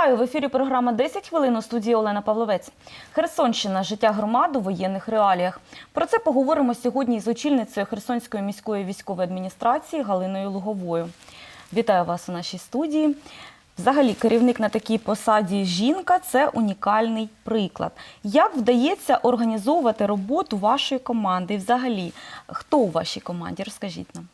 Вітаю в ефірі. Програма «10 хвилин у студії Олена Павловець. Херсонщина, життя громади у воєнних реаліях. Про це поговоримо сьогодні з очільницею Херсонської міської військової адміністрації Галиною Луговою. Вітаю вас у нашій студії. Взагалі, керівник на такій посаді жінка це унікальний приклад. Як вдається організовувати роботу вашої команди? Взагалі, хто у вашій команді? Розкажіть нам.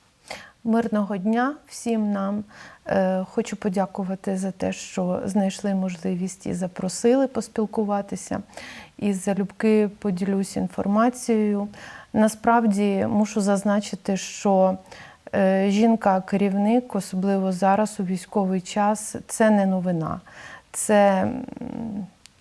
Мирного дня всім нам. Е, Хочу подякувати за те, що знайшли можливість і запросили поспілкуватися. І залюбки поділюсь інформацією. Насправді мушу зазначити, що е, жінка-керівник, особливо зараз у військовий час, це не новина. Це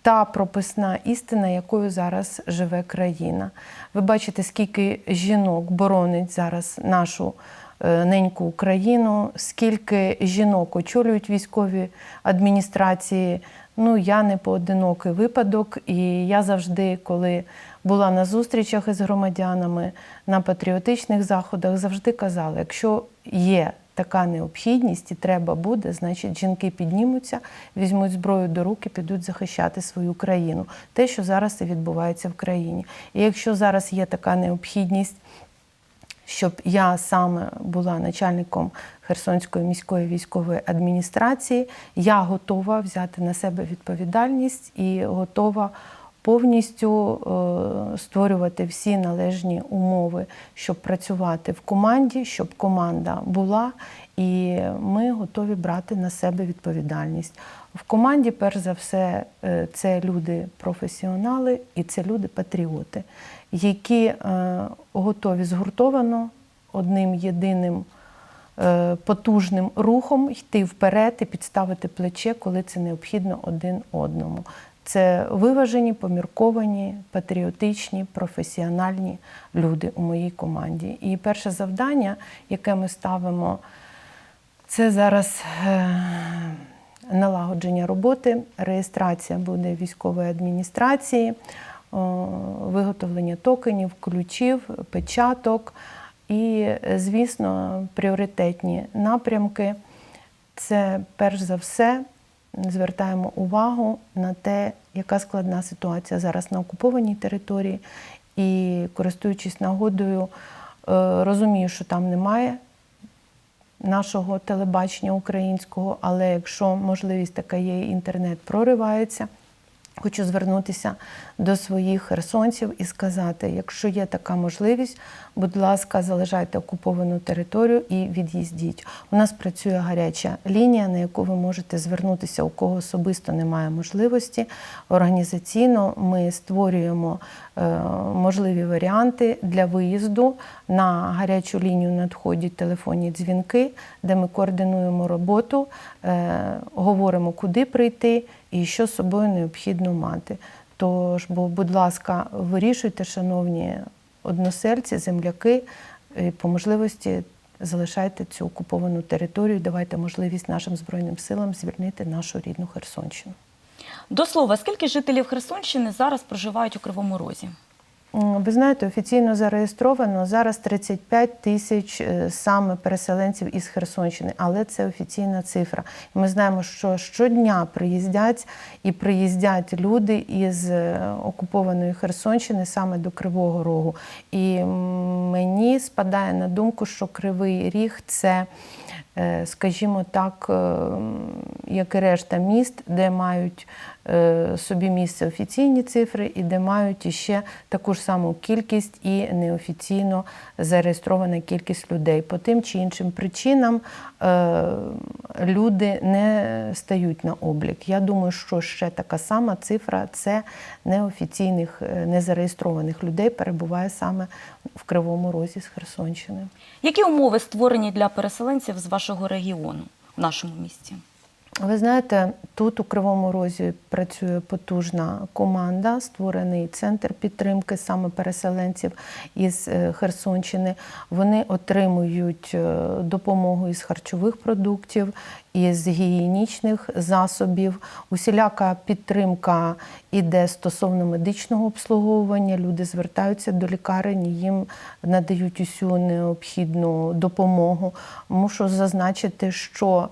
та прописна істина, якою зараз живе країна. Ви бачите, скільки жінок боронить зараз нашу неньку Україну, скільки жінок очолюють військові адміністрації. Ну, я не поодинокий випадок, і я завжди, коли була на зустрічах із громадянами, на патріотичних заходах, завжди казала, якщо є така необхідність і треба буде, значить жінки піднімуться, візьмуть зброю до рук і підуть захищати свою країну. Те, що зараз і відбувається в країні. І якщо зараз є така необхідність, щоб я саме була начальником Херсонської міської військової адміністрації, я готова взяти на себе відповідальність і готова повністю е, створювати всі належні умови, щоб працювати в команді, щоб команда була, і ми готові брати на себе відповідальність. В команді, перш за все, е, це люди професіонали і це люди патріоти, які е, готові згуртовано одним єдиним е, потужним рухом йти вперед і підставити плече, коли це необхідно один одному. Це виважені, помірковані, патріотичні, професіональні люди у моїй команді. І перше завдання, яке ми ставимо, це зараз налагодження роботи, реєстрація буде військової адміністрації, виготовлення токенів, ключів, печаток і, е, звісно, пріоритетні напрямки. Це перш за все звертаємо увагу на те, яка складна ситуація зараз на окупованій території, і, користуючись нагодою, е, розумію, що там немає нашого телебачення українського, але якщо можливість така є, інтернет проривається. Хочу звернутися до своїх херсонців і сказати: якщо є така можливість, будь ласка, залишайте окуповану територію і від'їздіть. У нас працює гаряча лінія, на яку ви можете звернутися, у кого особисто немає можливості. Організаційно ми створюємо е, можливі варіанти для виїзду. На гарячу лінію надходять телефонні дзвінки, де ми координуємо роботу, е, говоримо, куди прийти і що з собою необхідно мати. Тож, бо, будь ласка, вирішуйте, шановні односельці, земляки, і по можливості залишайте цю окуповану територію, давайте можливість нашим Збройним силам звільнити нашу рідну Херсонщину. До слова, скільки жителів Херсонщини зараз проживають у Кривому Розі? Ви знаєте, офіційно зареєстровано зараз 35 тисяч е, саме переселенців із Херсонщини, але це офіційна цифра. Ми знаємо, що щодня приїздять і приїздять люди із е, окупованої Херсонщини саме до Кривого Рогу. І мені спадає на думку, що Кривий Ріг це. Е, Скажімо так, е, як і решта міст, де мають е, собі місце офіційні цифри і де мають іще таку ж саму кількість і неофіційно зареєстрована кількість людей. По тим чи іншим причинам люди не стають на облік. Я думаю, що ще така сама цифра це неофіційних, незареєстрованих людей перебуває саме в Кривому Розі з Херсонщини. Які умови створені для переселенців з вашого регіону в нашому місті? Ви знаєте, тут у Кривому Розі працює потужна команда, створений центр підтримки саме переселенців із е, Херсонщини. Вони отримують е, допомогу із харчових продуктів, із гігієнічних засобів. Усіляка підтримка іде стосовно медичного обслуговування. Люди звертаються до лікарень, їм надають усю необхідну допомогу. Мушу зазначити, що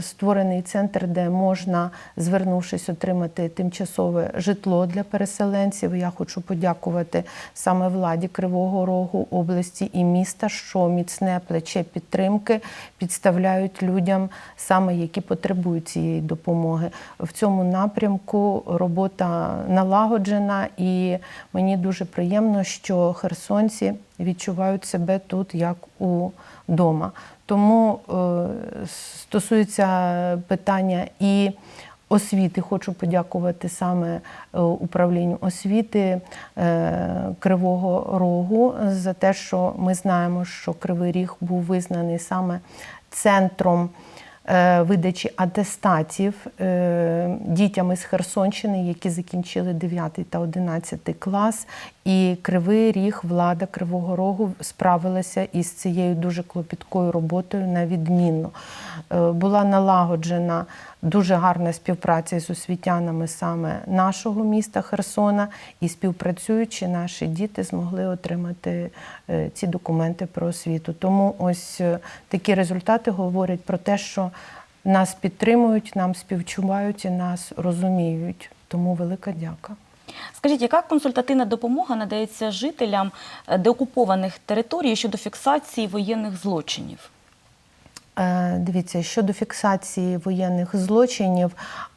створений центр, де можна, звернувшись, отримати тимчасове житло для переселенців. Я хочу подякувати саме владі Кривого Рогу, області і міста, що міцне плече підтримки підставляють людям, саме які потребують цієї допомоги. В цьому напрямку робота налагоджена, і мені дуже приємно, що херсонці відчувають себе тут як удома. Тому е, стосується питання і освіти, хочу подякувати саме е, управлінню освіти е, Кривого Рогу за те, що ми знаємо, що Кривий Ріг був визнаний саме центром видачі атестатів е, дітям із Херсонщини, які закінчили 9 та 11 клас. І Кривий Ріг, влада Кривого Рогу справилася із цією дуже клопіткою роботою на відмінно. Е, Була налагоджена дуже гарна співпраця з освітянами саме нашого міста Херсона, і співпрацюючи, наші діти змогли отримати е, ці документи про освіту. Тому ось е, такі результати говорять про те, що нас підтримують, нам співчувають і нас розуміють. Тому велика дяка. Скажіть, яка консультативна допомога надається жителям е, деокупованих територій щодо фіксації воєнних злочинів? Е, Дивіться, щодо фіксації воєнних злочинів,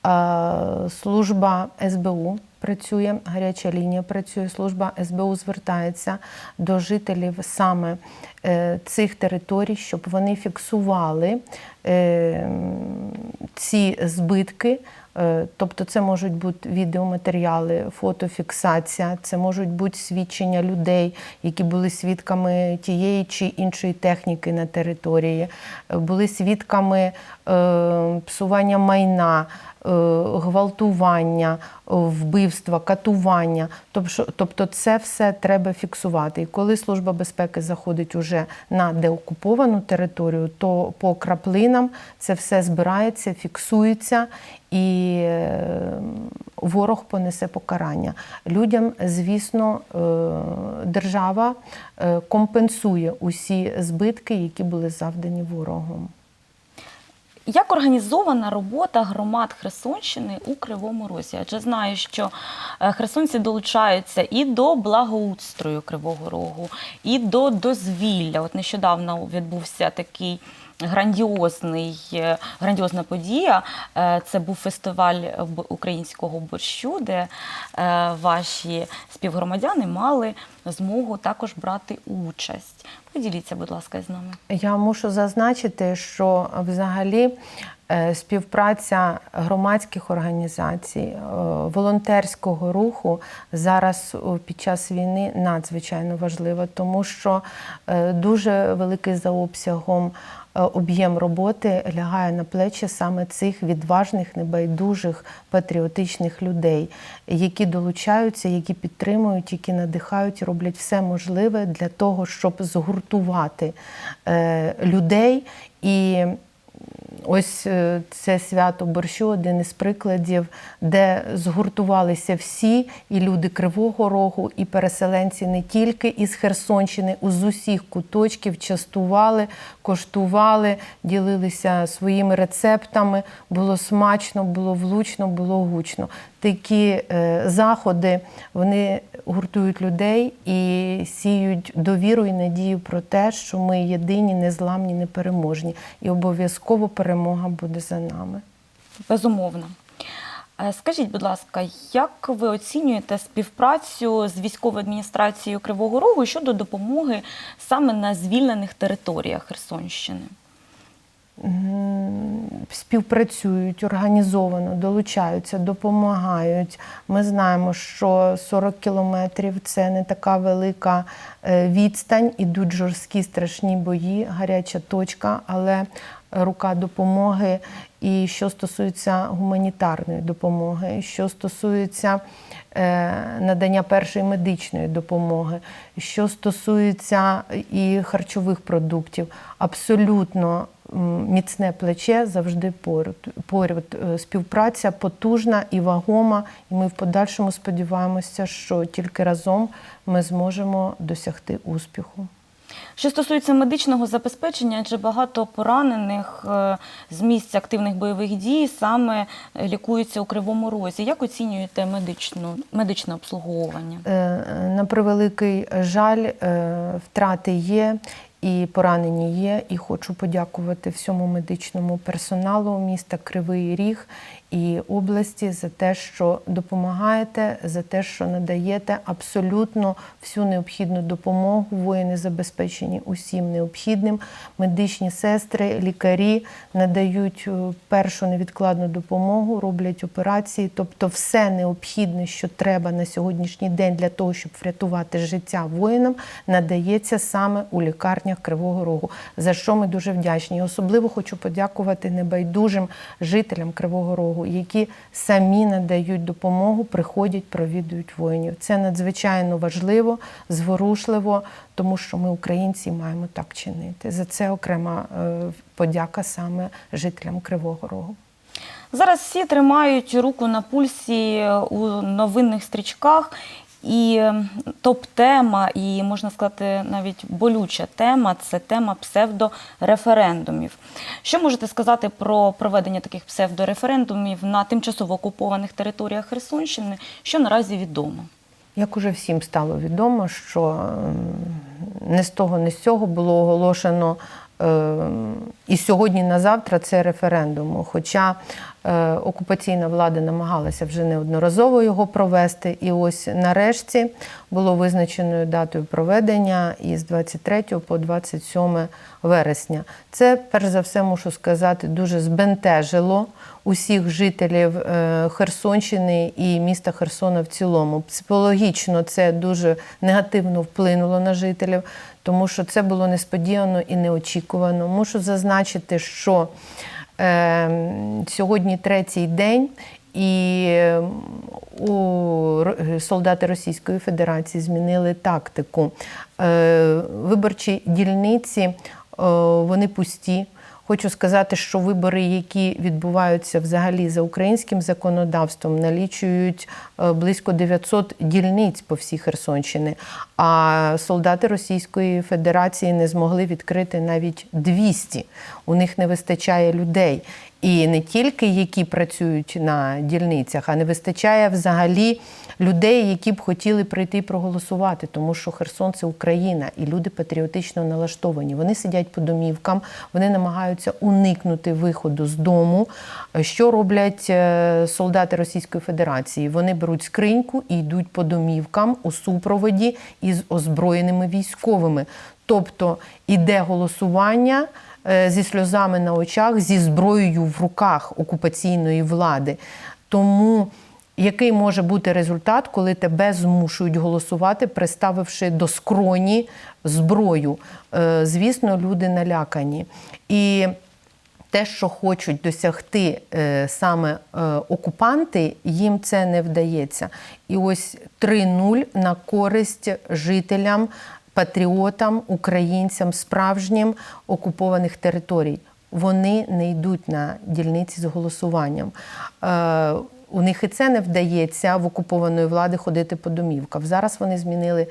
е, служба СБУ працює, гаряча лінія працює. Служба СБУ звертається до жителів саме е, цих територій, щоб вони фіксували ці збитки. Е, Тобто це можуть бути відеоматеріали, фотофіксація, це можуть бути свідчення людей, які були свідками тієї чи іншої техніки на території, е, були свідками е, псування майна, гвалтування, е, вбивства, катування. Тобто, тобто це все треба фіксувати. І коли Служба безпеки заходить уже на деокуповану територію, то по краплинам це все збирається, фіксується і е, ворог понесе покарання. Людям, звісно, е, держава е, компенсує усі збитки, які були завдані ворогом. Як організована робота громад Херсонщини у Кривому Розі? Адже знаю, що е, херсонці долучаються і до благоустрою Кривого Рогу, і до дозвілля. От нещодавно відбувся такий грандіозний, е, грандіозна подія. Е, Це був фестиваль українського борщу, де е, ваші співгромадяни мали змогу також брати участь. Поділіться, будь ласка, з нами. Я мушу зазначити, що взагалі співпраця громадських організацій, е, волонтерського руху зараз під час війни надзвичайно важлива, тому що е, дуже великий за обсягом е, об'єм роботи лягає на плечі саме цих відважних, небайдужих патріотичних людей, які долучаються, які підтримують, які надихають, роблять все можливе для того, щоб згуртувати е, людей і. Ось е, це свято борщу один із прикладів, де згуртувалися всі, і люди Кривого Рогу, і переселенці не тільки із Херсонщини, з усіх куточків частували, коштували, ділилися своїми рецептами. Було смачно, було влучно, було гучно. Такі е, заходи вони гуртують людей і сіють довіру і надію про те, що ми єдині, незламні, непереможні. І обов'язково перемога буде за нами. Безумовно. Е, Скажіть, будь ласка, як ви оцінюєте співпрацю з військовою адміністрацією Кривого Рогу щодо допомоги саме на звільнених територіях Херсонщини? Співпрацюють організовано, долучаються, допомагають. Ми знаємо, що 40 кілометрів це не така велика е, відстань, ідуть жорсткі страшні бої, гаряча точка, але рука допомоги. І що стосується гуманітарної допомоги, що стосується е, надання першої медичної допомоги, що стосується і харчових продуктів, абсолютно міцне плече завжди поряд. поряд. Е, Співпраця потужна і вагома, і ми в подальшому сподіваємося, що тільки разом ми зможемо досягти успіху. Що стосується медичного забезпечення, адже багато поранених е, з місць активних бойових дій саме е, лікуються у Кривому Розі. Як оцінюєте медичну, медичне обслуговування? Е, На превеликий жаль, втрати є і поранені є. І хочу подякувати всьому медичному персоналу міста Кривий Ріг і області за те, що допомагаєте, за те, що надаєте абсолютно всю необхідну допомогу. Воїни забезпечені усім необхідним. Медичні сестри, лікарі надають е, першу невідкладну допомогу, роблять операції, тобто все необхідне, що треба на сьогоднішній день для того, щоб врятувати життя воїнам, надається саме у лікарнях Кривого Рогу, за що ми дуже вдячні. І особливо хочу подякувати небайдужим жителям Кривого Рогу, які самі надають допомогу, приходять, провідують воїнів. Це надзвичайно важливо, зворушливо, тому що ми, українці, маємо так чинити. За це окрема е, подяка саме жителям Кривого Рогу. Зараз всі тримають руку на пульсі у новинних стрічках. І е, топ-тема, і можна сказати, навіть болюча тема це тема псевдореферендумів. Що можете сказати про проведення таких псевдореферендумів на тимчасово окупованих територіях Херсонщини, що наразі відомо? Як уже всім стало відомо, що ем, не з того, не з цього було оголошено ем, і сьогодні на завтра це референдум. Хоча е, окупаційна влада намагалася вже неодноразово його провести, і ось нарешті було визначеною датою проведення із 23 по 27 вересня. Це, перш за все, мушу сказати, дуже збентежило усіх жителів е, Херсонщини і міста Херсона в цілому. Психологічно це дуже негативно вплинуло на жителів, тому що це було несподівано і неочікувано. Мушу зазначити, що е, сьогодні третій день. І е, у солдати Російської Федерації змінили тактику. Е, Виборчі дільниці е, вони пусті. Хочу сказати, що вибори, які відбуваються взагалі за українським законодавством, налічують е, близько 900 дільниць по всій Херсонщині. А солдати Російської Федерації не змогли відкрити навіть 200. У них не вистачає людей. І не тільки які працюють на дільницях, а не вистачає взагалі людей, які б хотіли прийти проголосувати, тому що Херсон це Україна, і люди патріотично налаштовані. Вони сидять по домівкам, вони намагаються уникнути виходу з дому. Що роблять е, солдати Російської Федерації? Вони беруть скриньку і йдуть по домівкам у супроводі із озброєними військовими. Тобто іде голосування зі сльозами на очах, зі зброєю в руках окупаційної влади. Тому який може бути результат, коли тебе змушують голосувати, приставивши до скроні зброю? Е, Звісно, люди налякані. І те, що хочуть досягти е, саме е, окупанти, їм це не вдається. І ось 3-0 на користь жителям, патріотам, українцям, справжнім окупованих територій. Вони не йдуть на дільниці з голосуванням. Е, у них і це не вдається в окупованої влади ходити по домівках. Зараз вони змінили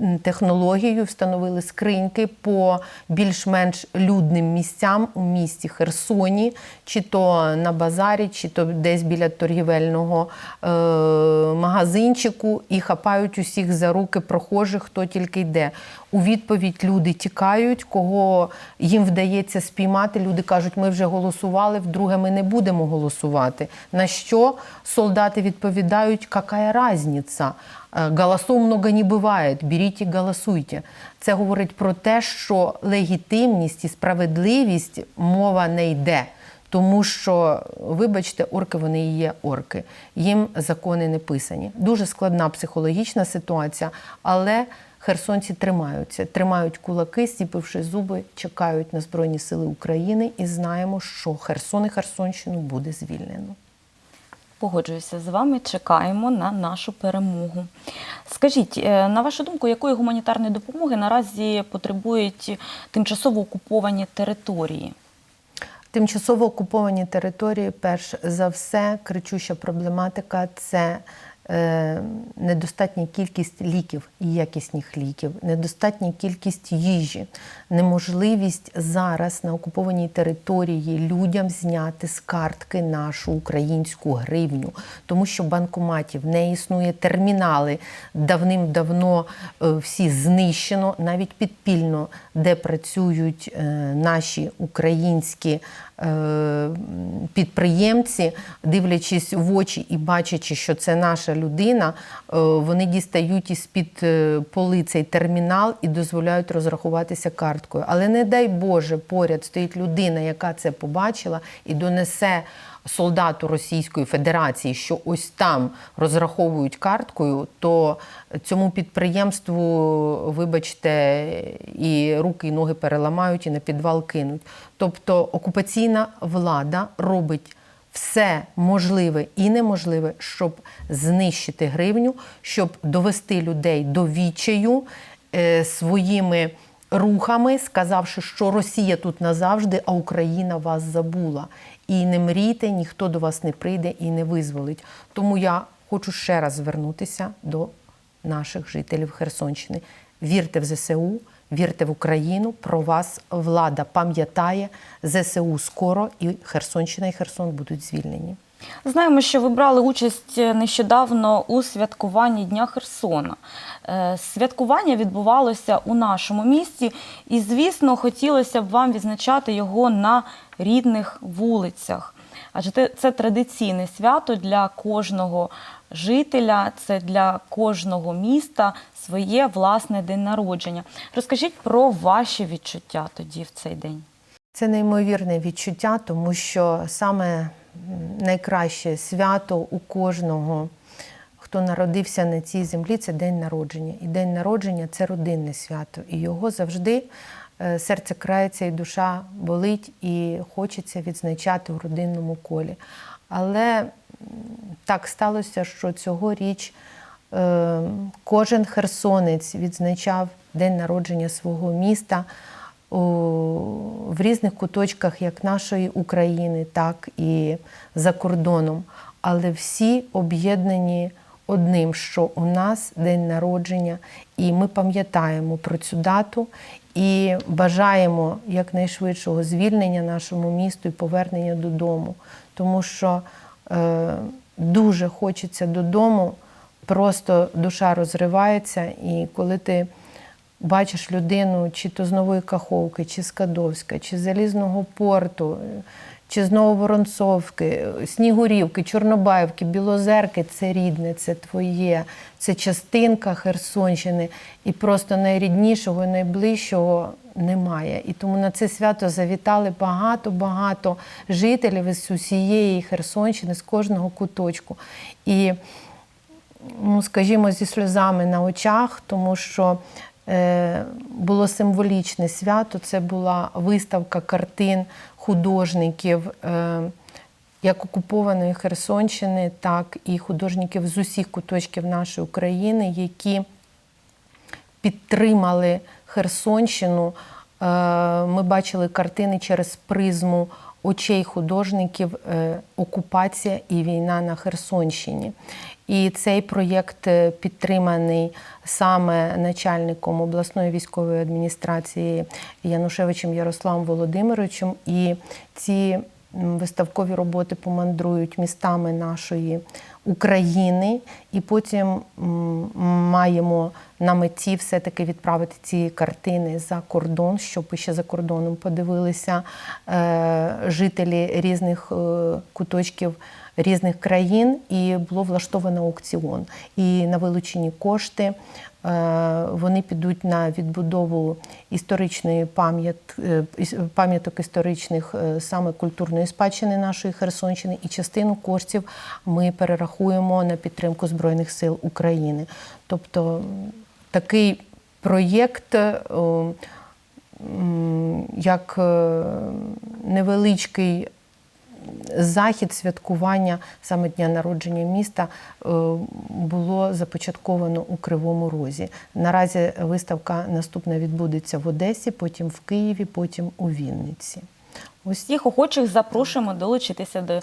м, технологію, встановили скриньки по більш-менш людним місцям у місті Херсоні, чи то на базарі, чи то десь біля торгівельного е, магазинчику, і хапають усіх за руки прохожих, хто тільки йде. У відповідь люди тікають, кого їм вдається спіймати. Люди кажуть, ми вже голосували, вдруге ми не будемо голосувати. На що солдати відповідають, яка різниця? Е, Голосов много не буває, беріть і голосуйте. Це говорить про те, що легітимність і справедливість мова не йде. Тому що, вибачте, орки вони і є орки. Їм закони не писані. Дуже складна психологічна ситуація, але херсонці тримаються, тримають кулаки, стіпивши зуби, чекають на Збройні Сили України і знаємо, що Херсон і Херсонщину буде звільнено. Погоджуюся з вами, чекаємо на нашу перемогу. Скажіть, е, на вашу думку, якої гуманітарної допомоги наразі потребують тимчасово окуповані території? Тимчасово окуповані території, перш за все, кричуща проблематика це недостатня кількість ліків і якісних ліків, недостатня кількість їжі, неможливість зараз на окупованій території людям зняти з картки нашу українську гривню, тому що банкоматів не існує, термінали давним-давно е, всі знищено, навіть підпільно, де працюють е, наші українські е, підприємці, дивлячись в очі і бачачи, що це наша людина, е, вони дістають із-під е, поли цей термінал і дозволяють розрахуватися карткою. Але не дай Боже, поряд стоїть людина, яка це побачила і донесе солдату Російської Федерації, що ось там розраховують карткою, то цьому підприємству, вибачте, і руки, і ноги переламають, і на підвал кинуть. Тобто окупаційна влада робить все можливе і неможливе, щоб знищити гривню, щоб довести людей до відчаю е, своїми рухами, сказавши, що Росія тут назавжди, а Україна вас забула. І не мрійте, ніхто до вас не прийде і не визволить. Тому я хочу ще раз звернутися до наших жителів Херсонщини. Вірте в ЗСУ, вірте в Україну. Про вас влада пам'ятає. ЗСУ скоро і Херсонщина і Херсон будуть звільнені. Знаємо, що ви брали участь нещодавно у святкуванні Дня Херсона. Е, Святкування відбувалося у нашому місті, і, звісно, хотілося б вам відзначати його на рідних вулицях. Адже це традиційне свято для кожного жителя, це для кожного міста своє власне день народження. Розкажіть про ваші відчуття тоді в цей день. Це неймовірне відчуття, тому що саме найкраще свято у кожного, хто народився на цій землі, це день народження. І день народження це родинне свято. І його завжди серце крається і душа болить, і хочеться відзначати у родинному колі. Але так сталося, що цьогоріч е, кожен херсонець відзначав день народження свого міста в різних куточках як нашої України, так і за кордоном. Але всі об'єднані одним, що у нас день народження, і ми пам'ятаємо про цю дату і бажаємо якнайшвидшого звільнення нашому місту і повернення додому. Тому що е, дуже хочеться додому, просто душа розривається, і коли ти бачиш людину чи то з Нової Каховки, чи з Кадовська, чи з Залізного порту, чи з Нововоронцовки, Снігурівки, Чорнобаївки, Білозерки це рідне, це твоє, це частинка Херсонщини. І просто найріднішого, і найближчого немає. І тому на це свято завітали багато-багато жителів із усієї Херсонщини, з кожного куточку. І ну, скажімо, зі сльозами на очах, тому що е, було символічне свято. Це була виставка картин художників е, як окупованої Херсонщини, так і художників з усіх куточків нашої України, які підтримали Херсонщину. Е, Ми бачили картини через призму очей художників е, окупація і війна на Херсонщині. І цей проєкт е, підтриманий саме начальником обласної військової адміністрації Янушевичем Ярославом Володимировичем. І ці виставкові роботи помандрують містами нашої України, і потім маємо на меті все-таки відправити ці картини за кордон, щоб ще за кордоном подивилися. Е, жителі різних е, куточків різних країн, і було влаштовано аукціон. І на вилучені кошти вони підуть на відбудову історичної е, пам'яток історичних е, саме культурної спадщини нашої Херсонщини, і частину коштів ми перерахуємо на підтримку Збройних сил України. Тобто такий проєкт. е, Як е, невеличкий захід святкування саме дня народження міста е, було започатковано у Кривому Розі. Наразі виставка наступна відбудеться в Одесі, потім в Києві, потім у Вінниці. Всіх охочих запрошуємо долучитися до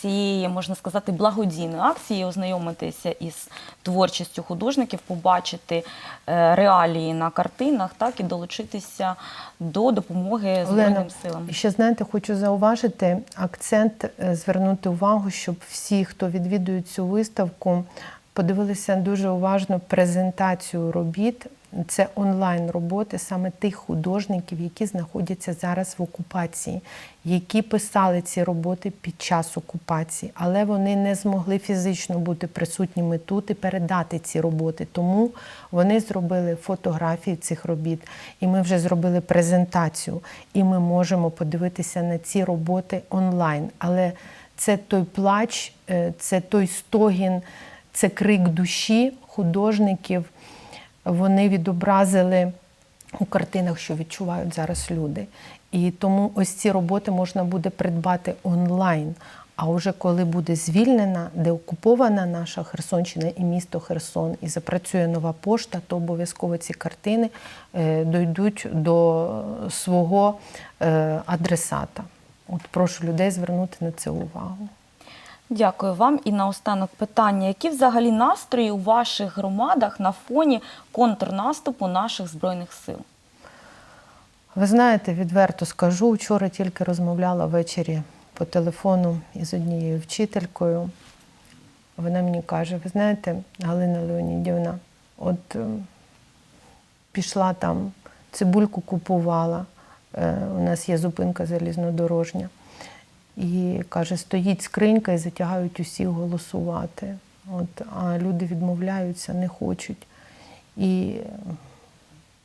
цієї, можна сказати, благодійної акції, ознайомитися із творчістю художників, побачити е, реалії на картинах, так і долучитися до допомоги Збройним силам. І ще знаєте, хочу зауважити акцент, е, звернути увагу, щоб всі, хто відвідує цю виставку, подивилися дуже уважно презентацію робіт. Це онлайн роботи саме тих художників, які знаходяться зараз в окупації, які писали ці роботи під час окупації, але вони не змогли фізично бути присутніми тут і передати ці роботи. Тому вони зробили фотографії цих робіт, і ми вже зробили презентацію, і ми можемо подивитися на ці роботи онлайн. Але це той плач, е, це той стогін, це крик душі художників. Вони відобразили у картинах, що відчувають зараз люди. І тому ось ці роботи можна буде придбати онлайн. А вже коли буде звільнена, де окупована наша Херсонщина і місто Херсон, і запрацює нова пошта, то обов'язково ці картини е, дойдуть до свого е, адресата. От прошу людей звернути на це увагу. Дякую вам. І наостанок питання: які взагалі настрої у ваших громадах на фоні контрнаступу наших збройних сил? Ви знаєте, відверто скажу, вчора тільки розмовляла ввечері по телефону із однією вчителькою. Вона мені каже: ви знаєте, Галина Леонідівна, от е, пішла там, цибульку купувала. е, У нас є зупинка залізнодорожня. І каже, стоїть скринька і затягають усіх голосувати. От, а люди відмовляються, не хочуть. І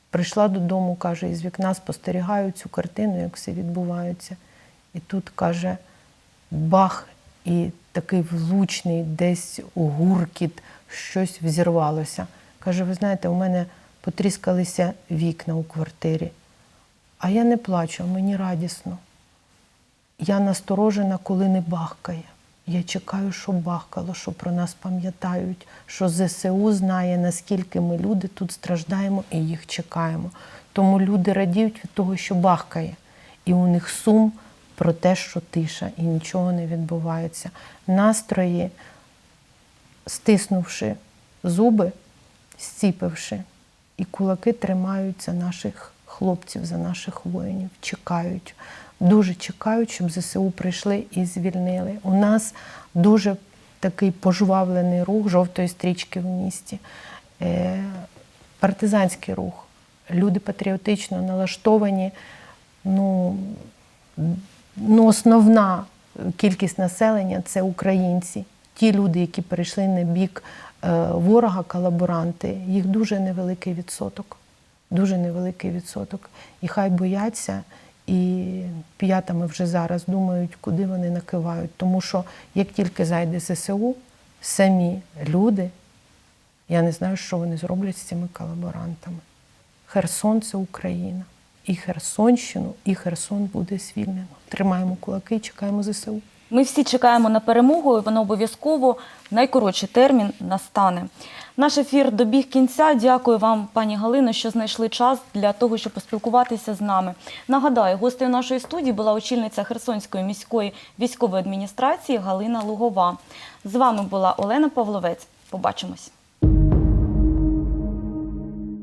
прийшла додому, каже, із вікна спостерігаю цю картину, як все відбувається. І тут каже, бах, і такий влучний десь гуркіт, щось взірвалося. Каже, ви знаєте, у мене потріскалися вікна у квартирі. А я не плачу, мені радісно. Я насторожена, коли не бахкає. Я чекаю, що бахкало, що про нас пам'ятають, що ЗСУ знає, наскільки ми люди тут страждаємо і їх чекаємо. Тому люди радіють від того, що бахкає. І у них сум про те, що тиша, і нічого не відбувається. Настрої, стиснувши зуби, зціпивши, і кулаки тримають за наших хлопців, за наших воїнів, чекають. Дуже чекають, щоб ЗСУ прийшли і звільнили. У нас дуже такий пожвавлений рух жовтої стрічки в місті, е, партизанський рух. Люди патріотично налаштовані. Ну, ну, основна кількість населення це українці. Ті люди, які перейшли на бік е, ворога, колаборанти, їх дуже невеликий відсоток. Дуже невеликий відсоток. І хай бояться, і п'ятами вже зараз думають, куди вони накивають. Тому що як тільки зайде ЗСУ, самі люди, я не знаю, що вони зроблять з цими колаборантами. Херсон це Україна. І Херсонщину, і Херсон буде звільнено. Тримаємо кулаки чекаємо ЗСУ. Ми всі чекаємо на перемогу, і вона обов'язково найкоротший термін настане. Наш ефір добіг кінця. Дякую вам, пані Галино, що знайшли час для того, щоб поспілкуватися з нами. Нагадаю, гостею нашої студії була очільниця Херсонської міської військової адміністрації Галина Лугова. З вами була Олена Павловець. Побачимось.